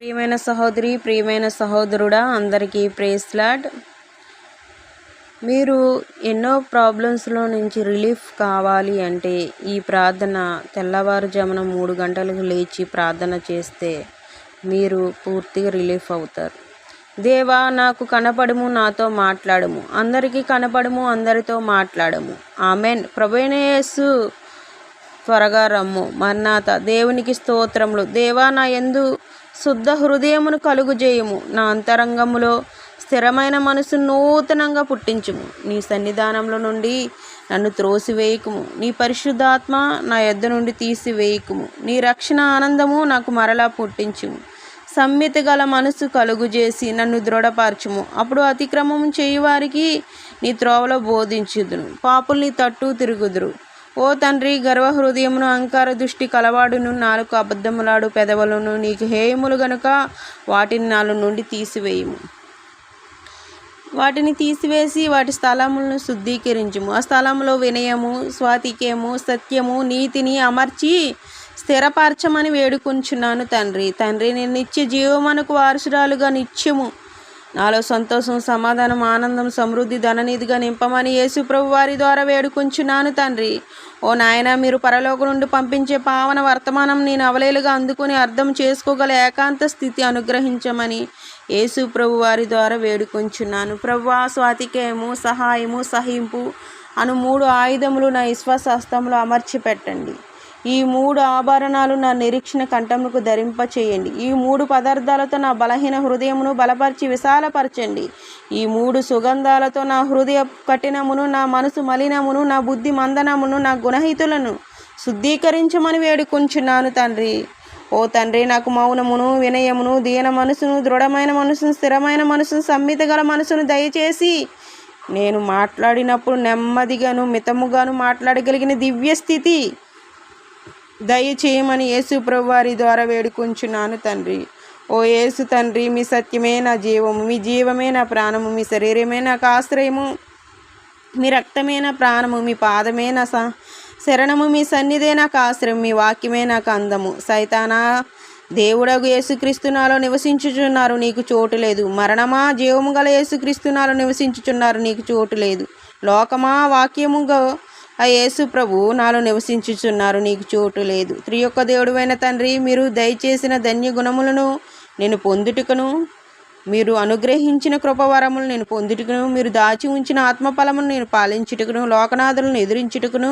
ప్రియమైన సహోదరి ప్రియమైన సహోదరుడా అందరికీ ప్రేస్లాడ్ మీరు ఎన్నో ప్రాబ్లమ్స్లో నుంచి రిలీఫ్ కావాలి అంటే ఈ ప్రార్థన తెల్లవారుజామున మూడు గంటలకు లేచి ప్రార్థన చేస్తే మీరు పూర్తిగా రిలీఫ్ అవుతారు. దేవా నాకు కనపడము నాతో మాట్లాడము. అందరికీ కనపడము అందరితో మాట్లాడము. ఆమెన్. ప్రభైనయేసు త్వరగా రమ్ము. మర్నాథ దేవునికి స్తోత్రములు. దేవా నా ఎందు శుద్ధ హృదయమును కలుగు చేయము నా అంతరంగములో స్థిరమైన మనసు నూతనంగా పుట్టించుము. నీ సన్నిధానంలో నుండి నన్ను త్రోసివేయకుము. నీ పరిశుద్ధాత్మ నా యొద్ద నుండి తీసివేయకుము. నీ రక్షణ ఆనందము నాకు మరలా పుట్టించుము. సమ్మిత గల మనసు కలుగు చేసి నన్ను దృఢపరచుము. అప్పుడు అతిక్రమం చేయువారికి నీ త్రోవలో బోధించుదును. పాపుల్ని తట్టు తిరుగుదురు. ఓ తండ్రి గర్వహృదయమును అహంకార దృష్టి కలవాడును నాలుగు అబద్ధములాడు పెదవులను నీకు హేయములు గనుక వాటిని నాలుగు నుండి తీసివేయము. వాటిని తీసివేసి వాటి స్థలములను శుద్ధీకరించుము. ఆ స్థలంలో వినయము స్వాతిక్యము సత్యము నీతిని అమర్చి స్థిరపరచమని వేడుకుంటున్నాను తండ్రి. తండ్రి నేను నిత్య జీవమనకు వారసురాలుగా నిత్యము నాలో సంతోషం సమాధానం ఆనందం సమృద్ధి ధననిధిగా నింపమని యేసు ప్రభు వారి ద్వారా వేడుకుంచున్నాను తండ్రి. ఓ నాయన మీరు పరలోక నుండి పంపించే పావన వర్తమానం నేను అవలేలుగా అందుకుని అర్థం చేసుకోగల ఏకాంత స్థితి అనుగ్రహించమని యేసు ప్రభు వారి ద్వారా వేడుకొంచున్నాను. ప్రభు స్వాతికేయము సహాయము సహింపు అను మూడు ఆయుధములు నా విశ్వాస విశ్వాసస్తంలో అమర్చి పెట్టండి ఈ మూడు ఆభరణాలు నా నిరీక్షణ కంఠముకు ధరింప చేయండి ఈ మూడు పదార్థాలతో నా బలహీన హృదయమును బలపరిచి విశాలపరచండి. ఈ మూడు సుగంధాలతో నా హృదయ కఠినమును నా మనసు మలినమును నా బుద్ధి మందనమును నా గుణహితులను శుద్ధీకరించమని వేడుకుంటున్నాను తండ్రి. ఓ తండ్రి నాకు మౌనమును వినయమును దీన మనసును దృఢమైన మనసును స్థిరమైన మనసును సమ్మిత గల మనసును దయచేసి నేను మాట్లాడినప్పుడు నెమ్మదిగాను మితముగాను మాట్లాడగలిగిన దివ్య స్థితి దయచేయమని యేసు ప్రభువారి ద్వారా వేడుకుంటున్నాను తండ్రి. ఓ యేసు తండ్రి మీ సత్యమే నా జీవము మీ జీవమే నా ప్రాణము మీ శరీరమే నాకు ఆశ్రయము మీ రక్తమే నా ప్రాణము మీ పాదమే నా స శరణము మీ సన్నిధే నాకు ఆశ్రయం మీ వాక్యమే నాకు అందము. సైతానా దేవుడగు యేసుక్రీస్తునాలో నివసించుచున్నారు నీకు చోటు లేదు. మరణమా జీవము గల యేసుక్రీస్తునాలో నివసించుచున్నారు నీకు చోటు లేదు. లోకమా వాక్యముగా ఆ యేసు ప్రభు నాలో నివసించుచున్నారు నీకు చోటు లేదు. త్రి యొక్క దేవుడువైన తండ్రి మీరు దయచేసిన ధన్య గుణములను నేను పొందుటకును మీరు అనుగ్రహించిన కృపవరములు నేను పొందుటకును మీరు దాచి ఉంచిన ఆత్మఫలమును నేను పాలించుటకును లోకనాథులను ఎదిరించుటకును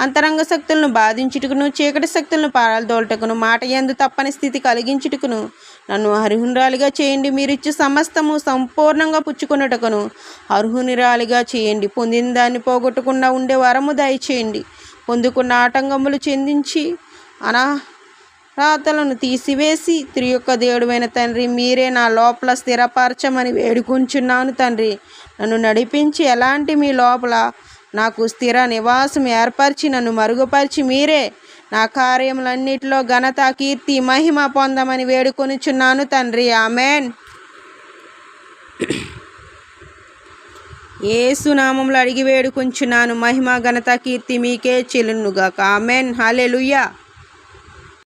అంతరంగ శక్తులను బాధించుటకును చీకటి శక్తులను పారదోలటకును మాట ఎందు తప్పని స్థితి కలిగించుటకును నన్ను అర్హునిరాలిగా చేయండి. మీరిచ్చు సమస్తము సంపూర్ణంగా పుచ్చుకున్నటకును అర్హునిరాలిగా చేయండి. పొందిన దాన్ని పోగొట్టకుండా ఉండే వరము దయచేయండి. పొందుకున్న ఆటంకములు చెందించి అనా రాతలను తీసివేసి త్రి యొక్క దేవుడువైన తండ్రి మీరే నా లోపల స్థిరపరచమని వేడుకుంటున్నాను తండ్రి. నన్ను నడిపించి ఎలాంటి మీ లోపల నాకు స్థిర నివాసం ఏర్పరిచి నన్ను మరుగుపరిచి మీరే నా కార్యములన్నిటిలో ఘనత కీర్తి మహిమ పొందమని వేడుకొనిచున్నాను తండ్రి. ఆమెన్. ఏసు నామంలో అడిగి వేడుకుంచున్నాను. మహిమ ఘనత కీర్తి మీకే చెల్లునుగా ఆమెన్. హాలెలుయ్యా